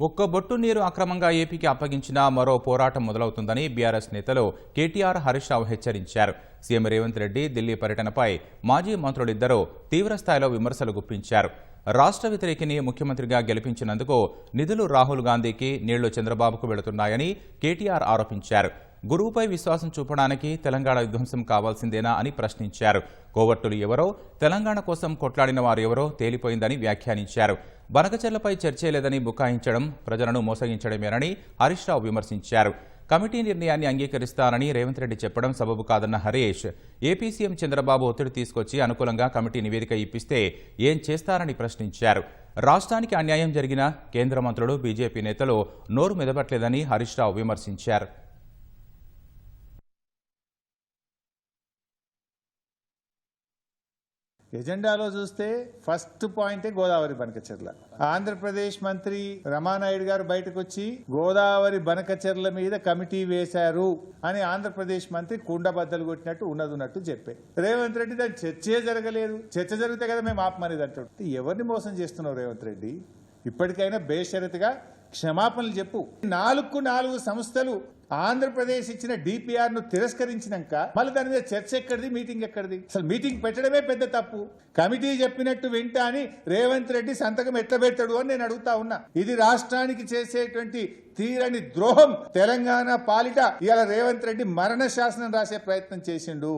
ఒక్క బొట్టు నీరు అక్రమంగా ఏపీకి అప్పగించినా మరో పోరాటం మొదలవుతుందని బీఆర్ఎస్ నేతలు కేటీఆర్ హరీష్ రావు హెచ్చరించారు. సీఎం రేవంత్ రెడ్డి ఢిల్లీ పర్యటనపై మాజీ మంత్రులిద్దరూ తీవ్రస్థాయిలో విమర్శలు గుప్పించారు. రాష్ట్ర వ్యతిరేకిని ముఖ్యమంత్రిగా గెలిపించినందుకు నిధులు రాహుల్ గాంధీకి నీళ్ళు చంద్రబాబుకు వెళుతున్నాయని కేటీఆర్ ఆరోపించారు. గురువుపై విశ్వాసం చూపడానికి తెలంగాణ విధ్వంసం కావాల్సిందేనా అని ప్రశ్నించారు. కోవట్టులు ఎవరో తెలంగాణ కోసం కొట్లాడిన వారు ఎవరో తేలిపోయిందని వ్యాఖ్యానించారు. బనకచెర్లపై చర్చే లేదని బుకాయించడం ప్రజలను మోసగించడమేనని హరీష్ రావు విమర్శించారు. కమిటీ నిర్ణయాన్ని అంగీకరిస్తానని రేవంత్ రెడ్డి చెప్పడం సబబు కాదన్న హరీష్ ఏపీ సీఎం చంద్రబాబు ఒత్తిడి తీసుకొచ్చి అనుకూలంగా కమిటీ నివేదిక ఇప్పిస్తే ఏం చేస్తారని ప్రశ్నించారు. రాష్ట్రానికి అన్యాయం జరిగిన కేంద్ర మంత్రులు బీజేపీ నేతలు నోరు మెదపట్లేదని హరీష్ రావు విమర్శించారు. ఎజెండాలో చూస్తే ఫస్ట్ పాయింటే గోదావరి బనకచెర్ల. ఆంధ్రప్రదేశ్ మంత్రి రమానాయుడు గారు బయటకు వచ్చి గోదావరి బనకచెర్ల మీద కమిటీ వేశారు అని ఆంధ్రప్రదేశ్ మంత్రి కుండబద్దలు కొట్టినట్టు ఉన్నది ఉన్నట్టు చెప్పే. రేవంత్ రెడ్డి దాని చర్చే జరగలేదు. చర్చ జరిగితే కదా మేము ఆపమనేది అంటాడు. ఎవరిని మోసం చేస్తున్నావు రేవంత్ రెడ్డి? ఇప్పటికైనా బేషరతుగా క్షమాపణలు చెప్పు. నాలుగు నాలుగు సంస్థలు ఆంధ్రప్రదేశ్ ఇచ్చిన డిపిఆర్ను తిరస్కరించినాక మళ్ళీ దాని మీద చర్చ ఎక్కడిది మీటింగ్ ఎక్కడిది? అసలు మీటింగ్ పెట్టడమే పెద్ద తప్పు. కమిటీ చెప్పినట్టు వింటా అని రేవంత్ రెడ్డి సంతకం ఎట్లా పెడతాడు అని నేను అడుగుతా ఉన్నా. ఇది రాష్ట్రానికి చేసేటువంటి తీరని ద్రోహం. తెలంగాణ పాలిట ఇవాళ రేవంత్ రెడ్డి మరణ శాసనం రాసే ప్రయత్నం చేసిండు.